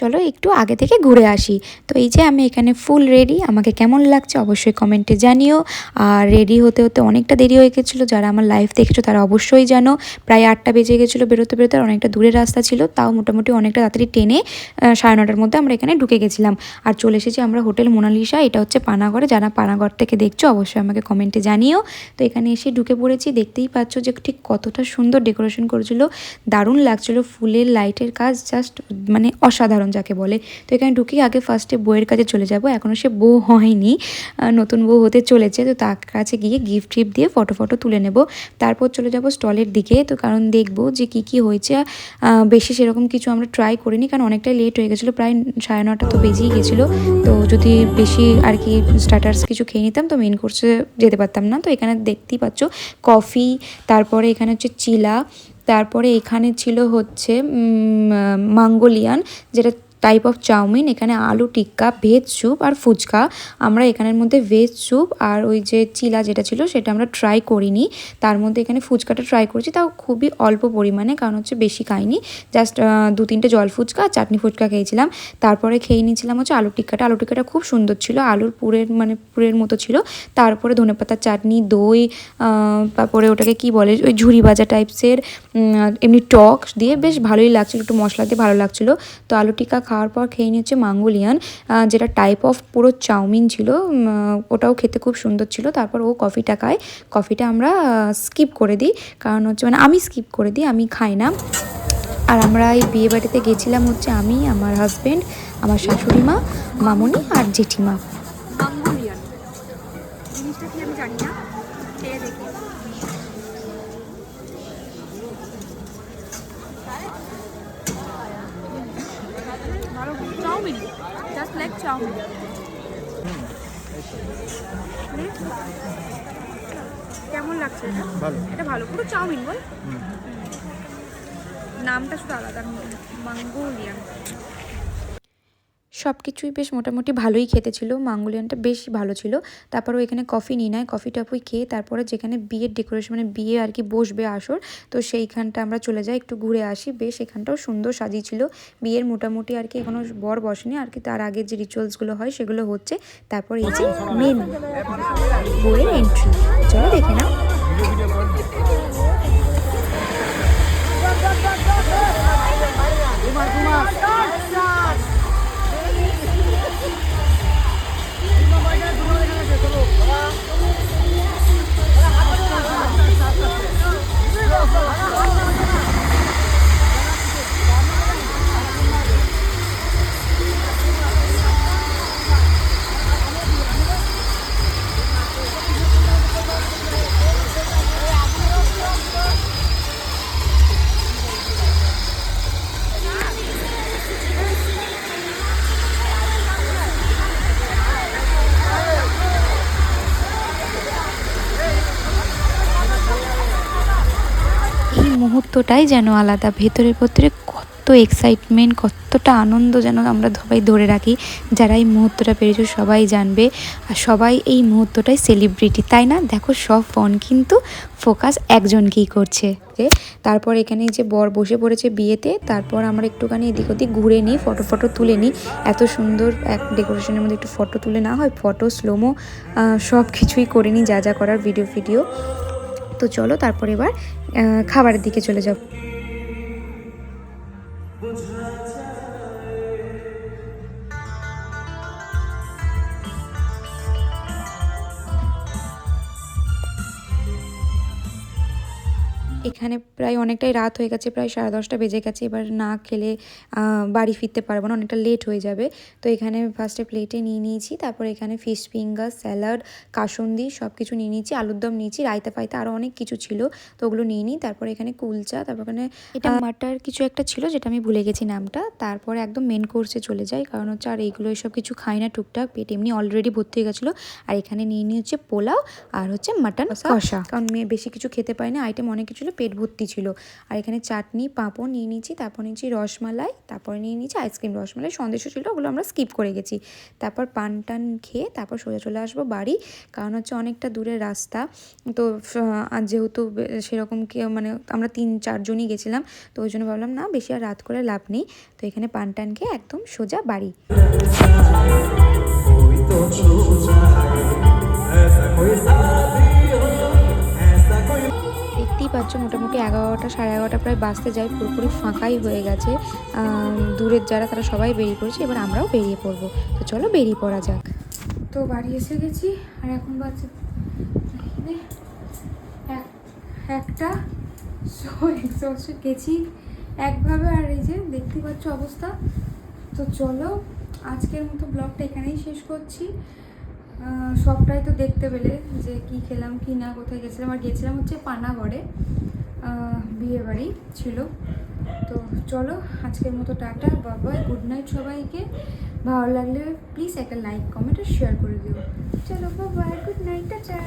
চলো একটু আগে থেকে ঘুরে আসি। তো এই যে আমি এখানে ফুল রেডি আমাকে কেমন লাগছে অবশ্যই কমেন্টে জানিও। আর রেডি হতে হতে অনেকটা দেরি হয়ে গেছিল, যারা আমার লাইভ দেখেছ তারা অবশ্যই জানো। প্রায় আটটা বেজে গেছিল, বেরোতে বেরোতে অনেকটা দূরের রাস্তা ছিল, তাও মোটামুটি অনেকটা তাড়াতাড়ি টেনে সাড়ে নটার মধ্যে আমরা এখানে ঢুকে গেছিলাম। আর চলে এসেছি আমরা হোটেল মোনালিসা, এটা হচ্ছে পানাগড়ে। যারা পানাগড় থেকে দেখছ অবশ্যই আমাকে কমেন্টে জানিও। তো এখানে এসে ঢুকে পড়েছি, দেখতেই পাচ্ছ যে ঠিক কতটা সুন্দর ডেকোরেশন করেছিল, দারুণ লাগছিল, ফুলের লাইটের কাজ জাস্ট মানে অসাধারণ। যাকে বলে। তো এখানে ঢুকি আগে ফার্স্টে বইয়ের কাছে চলে যাব। এখনও সে বউ হয়নি নতুন বউ হতে চলেছে। তো তার কাছে গিয়ে গিফট টিফট দিয়ে ফটো ফটো তুলে নেব। তারপর চলে যাব স্টলের দিকে। তো কারণ দেখব যে কি কি হয়েছে। বেশি সেরকম কিছু আমরা ট্রাই করিনি কারণ অনেকটাই লেট হয়ে গেছিল। প্রায় সাড়ে নটা তো বেজেই গেছিল। তো যদি বেশি আর কি স্টার্টার্স কিছু খেয়ে নিতাম তো মেন কোর্সে যেতে পারতাম না। তো এখানে দেখতেই পাচ্ছ কফি তারপরে এখানে হচ্ছে চিলা তারপরে এখানে ছিল হচ্ছে মাঙ্গোলিয়ান যেটা টাইপ অফ চাউমিন এখানে আলু, টিক্কা ভেজ স্যুপ আর ফুচকা। আমরা এখানের মধ্যে ভেজ স্যুপ আর ওই যে চিলা যেটা ছিল, সেটা আমরা ট্রাই করিনি। তার মধ্যে এখানে ফুচকাটা ট্রাই করেছি, তাও খুবই অল্প পরিমাণে, কারণ হচ্ছে বেশি খাইনি। জাস্ট দু তিনটে জল ফুচকা আর চাটনি ফুচকা খেয়েছিলাম। তারপরে খেয়ে নিয়েছিলাম হচ্ছে আলু টিক্কাটা। আলু টিক্কাটা খুব সুন্দর ছিল, আলুর পুরের মানে পুরের মতো ছিল। তারপরে ধনেপাতার চাটনি, দই তারপরে ওটাকে কি বলে, ওই ঝুরি ভাজা টাইপসের এমনি টক দিয়ে বেশ ভালোই লাগছিল, একটু মশলা দিয়ে ভালো লাগছিল। তো আলু টিক্কা খাওয়ার পর খেয়ে নিচ্ছে মাঙ্গোলিয়ান যেটা টাইপ অফ পুরো চাউমিন ছিল। ওটাও খেতে খুব সুন্দর ছিল। তারপর ও কফিটা খায়। কফিটা আমরা স্কিপ করে দিই। কারণ হচ্ছে মানে আমি স্কিপ করে দিই, আমি খাই না। আর আমরা এই বিয়ে বাড়িতে গেছিলাম হচ্ছে আমি, আমার হাজব্যান্ড আমার শাশুড়ি মা, মামনি আর জেঠিমা। জিনিসটা কি আমি জানি না? ভালো চাউমিন জাস্ট লাইক চাউমিন। কেমন লাগছে এটা? ভালো। এটা ভালো পুরো চাউমিন বল? নামটা শুধু আলাদা মাঙ্গোলিয়ান। সব কিছুই বেশ মোটামুটি ভালোই খেতে ছিল। মাঙ্গোলিয়ানটা বেশ ভালো ছিল। তারপর ও এখানে কফি নিয়ে নেয়। কফি টফি খেয়ে তারপরে যেখানে বিয়ের ডেকোরেশন মানে বিয়ে আর কি বসবে আসর, তো সেইখানটা আমরা চলে যাই, একটু ঘুরে আসি। বেশ এখানটাও সুন্দর সাজিয়েছিল। বিয়ের মোটামুটি আর কি এখনও বর বসেনি। আর কি তার আগে যে রিচুয়ালসগুলো হয় সেগুলো হচ্ছে। তারপর এই যে মেন বইয়ের এন্ট্রি চলো দেখে নাও। মুহূর্তটাই যেন আলাদা। ভেতরের ভেতরে কত এক্সাইটমেন্ট কতটা আনন্দ যেন আমরা সবাই ধরে রাখি। যারা এই মুহূর্তটা পেরেছ সবাই জানবে। আর সবাই এই মুহূর্তটাই সেলিব্রিটি তাই না? দেখো সব ফোন কিন্তু ফোকাস একজনকেই করছে। তারপর এখানে যে বর বসে পড়েছে বিয়েতে, তারপর আমরা একটুখানি এদিক ওদিক ঘুরে নিই ফটো ফটো তুলে নিই। এত সুন্দর এক ডেকোরেশনের মধ্যে একটু ফটো তুলে না হয় ফটো স্লোমো সব কিছুই করে নিই, যা যা করার ভিডিও ভিডিও তো চলো তারপর এবার খাবারের দিকে চলে যাব। এখানে প্রায় অনেকটাই রাত হয়ে গেছে প্রায় সাড়ে দশটা বেজে গেছে। এবার না খেলে বাড়ি ফিরতে পারব না অনেকটা লেট হয়ে যাবে। তো এখানে ফার্স্টে প্লেটে নিয়ে নিয়েছি তারপর এখানে ফিশ ফিঙ্গার স্যালাড কাসুন্দি সব কিছু নিয়ে নিয়েছি আলুর দম নিয়েছি রায়তা ফায়তা আরও অনেক কিছু ছিল তো ওগুলো নিয়ে নিই। তারপর এখানে কুলচা তারপর এখানে এটা মাটার কিছু একটা ছিল যেটা আমি ভুলে গেছি নামটা। তারপরে একদম মেন কোর্সে চলে যাই কারণ হচ্ছে আর এইগুলো এসব কিছু খাই না টুকটাক পেট এমনি অলরেডি ভর্তি হয়ে গেছিল। আর এখানে নিয়ে নিয়ে হচ্ছে পোলাও আর হচ্ছে মাটন কষা। কারণ মেয়ে বেশি কিছু খেতে পারি না আইটেম অনেক কিছু পেট ভর্তি ছিল। আর এখানে চাটনি, পাঁপড় নিয়ে নিয়েছি, তারপর নিয়েছি রসমালাই, তারপরে নিয়ে নিয়েছি আইসক্রিম। রসমালাই সন্দেশও ছিল, ওগুলো আমরা স্কিপ করে গেছি। তারপর পান টান খেয়ে তারপর সোজা চলে আসব বাড়ি, কারণ হচ্ছে অনেকটা দূরের রাস্তা। তো আর যেহেতু সেরকম কি মানে আমরা তিন, চারজনই গেছিলাম, তো ওই জন্য ভাবলাম, না, বেশি আর রাত করে লাভ নেই। তো এখানে পান টান খেয়ে একদম সোজা বাড়ি। পাচ্ছ, মোটামুটি এগারোটা, সাড়ে এগারোটা প্রায় বাজতে যায়, পুরোপুরি ফাঁকাই হয়ে গেছে। দূরের যারা, তারা সবাই বেরিয়ে পড়েছে, এবার আমরাও বেরিয়ে পড়ব। তো চলো বেরিয়ে পড়া যাক। তো বাড়ি এসে গেছি, আর এখন এক- একটা। গেছি একভাবে, আর এই যে দেখতে পাচ্ছ অবস্থা। তো চলো, আজকের মতো ব্লগটা এখানেই শেষ করছি। সবটাই তো দেখতে পেলে যে কি খেলাম, কি না, কোথায় গেছিলাম। আর গেছিলাম হচ্ছে পানাগড়ে বিয়ে বাড়ি ছিল। তো চলো, আজকের মতো টাটা, বাবা গুড নাইট সবাইকে। ভালো লাগলে প্লিজ একটা লাইক কমেন্ট আর শেয়ার করে দিও। চলো বাবা গুড নাইট টাটা।